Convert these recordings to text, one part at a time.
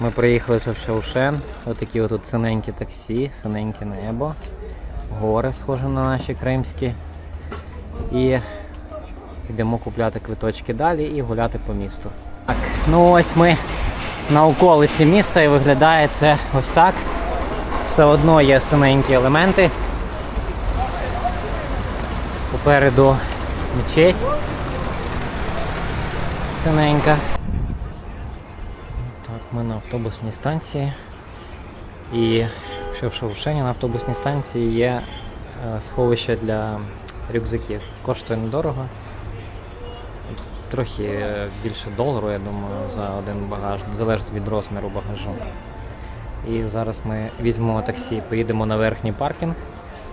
Ми приїхали в Шевшен. Отакі отут синенькі таксі, синеньке небо. Гори схожі на наші кримські. І йдемо купляти квиточки далі і гуляти по місту. Так, ну ось ми на околиці міста і виглядає це ось так. Все одно є синенькі елементи. Попереду мечеть. Синенька. Ми на автобусній станції. І ще в Шевшені на автобусній станції є е, сховище для рюкзаків. Коштує недорого. Трохи е, більше долару, я думаю, за один багаж. Залежить від розміру багажу. І зараз ми візьмемо таксі, поїдемо на верхній паркінг,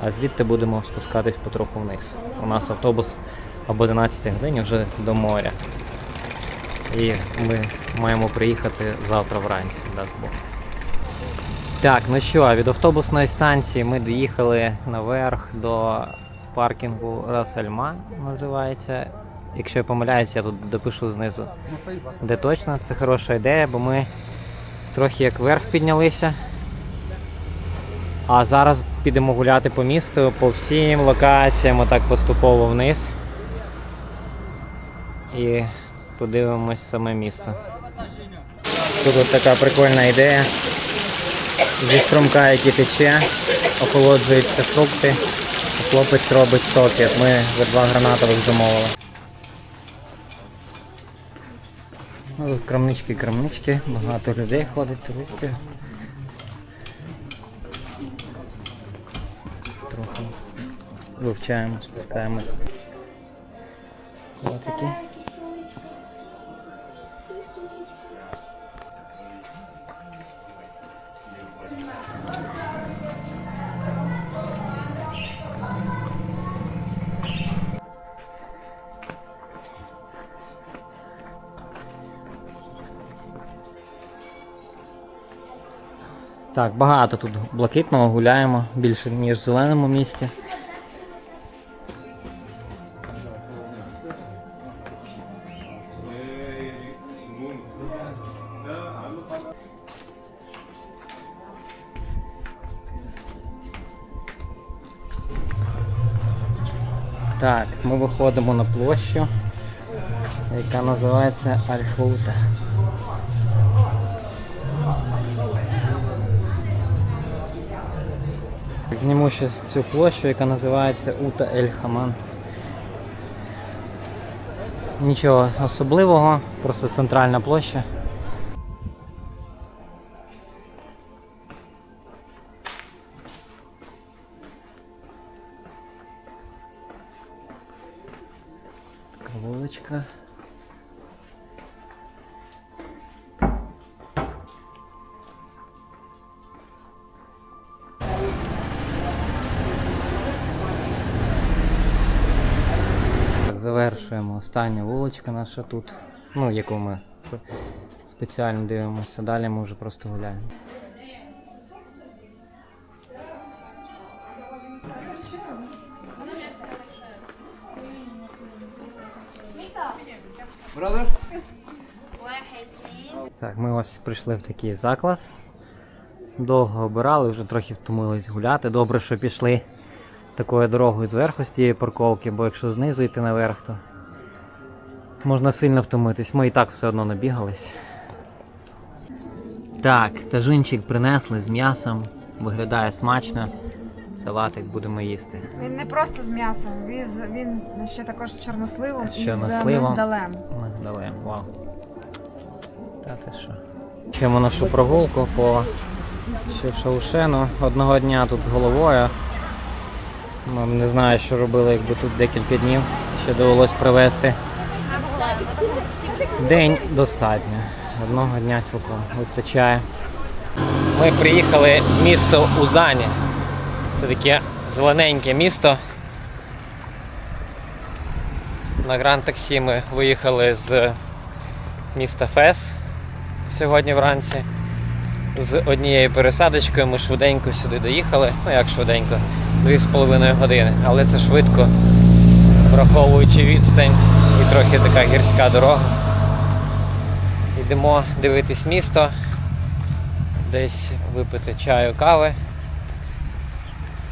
а звідти будемо спускатись потроху вниз. У нас автобус об 11 годині вже до моря. І ми маємо приїхати завтра вранці, дасть Бог. Так, ну що, від автобусної станції ми доїхали наверх до паркінгу Расельма, називається. Якщо я помиляюсь, я тут допишу знизу. Де точно, це хороша ідея, бо ми трохи як вверх піднялися. А зараз підемо гуляти по місту, по всім локаціям, отак поступово вниз. І подивимось саме місто. Тут от така прикольна ідея. Зі струмка, який тече, охолоджуються фрукти, хлопець робить соки. Ми за два гранатових замовили. Ну, Крамнички, крамнички, багато людей ходить, туристів. Трохи вивчаємо, спускаємось. Ось такі. Так, багато тут блакитного гуляємо, більше ніж в зеленому місті. Так, ми виходимо на площу, яка називається Альхута. Зніму ще цю площу, яка називається Ута Ель Хаман. Нічого особливого, просто центральна площа. Вуличка. Завершуємо остання вуличка наша тут, ну яку ми спеціально дивимося. Далі ми вже просто гуляємо. Так, ми ось прийшли в такий заклад. Довго обирали, вже трохи втомились гуляти. Добре, що пішли такою дорогою зверху з тієї парковки, бо якщо знизу йти наверх, то можна сильно втомитись. Ми і так все одно набігались. Так, тажинчик принесли з м'ясом, виглядає смачно. Салатик будемо їсти. Він не просто з м'ясом, він, він ще також з чорносливом З і чорносливом. з мигдалем. Мигдалем, вау. Та ти що? Чимо нашу прогулку по Шевшаушену. Одного дня тут з головою. Не знаю, що робили, якби тут декілька днів ще довелось провести. День достатньо. Одного дня цілком вистачає. Ми приїхали в місто Узані. Це таке зелененьке місто. На Гранд Таксі ми виїхали з міста Фес сьогодні вранці. З однією пересадочкою ми швиденько сюди доїхали. Ну як швиденько, 2,5 години. Але це швидко, враховуючи відстань і трохи така гірська дорога. Йдемо дивитись місто. десь випити чаю, кави.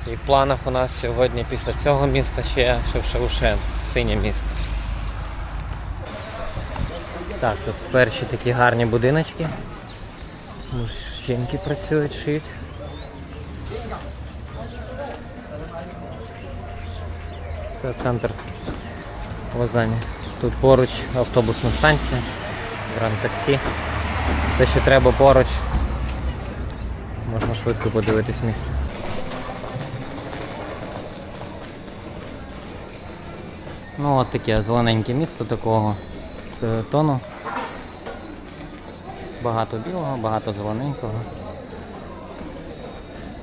І в планах у нас сьогодні після цього міста ще Шевшеушен, синє місто. Так, тут перші такі гарні будиночки. Мужчинки працюють, шиють. Це центр Лозані. Тут поруч автобусна станція, гранд таксі. Все, що треба поруч. Можна швидко подивитись місто. Ну от таке зелененьке місто такого е, тону. Багато білого, багато зелененького.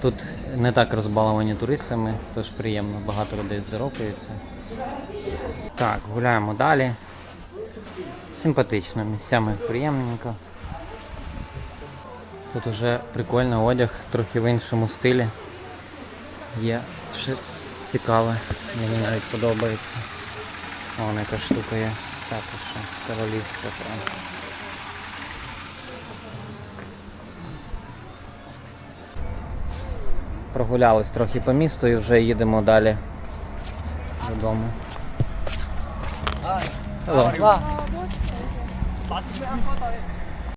Тут не так розбаловані туристами, тож приємно, багато людей здоровкаються. Так, гуляємо далі. Симпатично, місцями приємненько. Тут уже прикольний одяг, трохи в іншому стилі. Є щось цікаве, мені навіть подобається. Вон яка штука є. Так, і що, королівська прям. Прогулялись трохи по місту і вже їдемо далі додому. Hello. Bánh mì!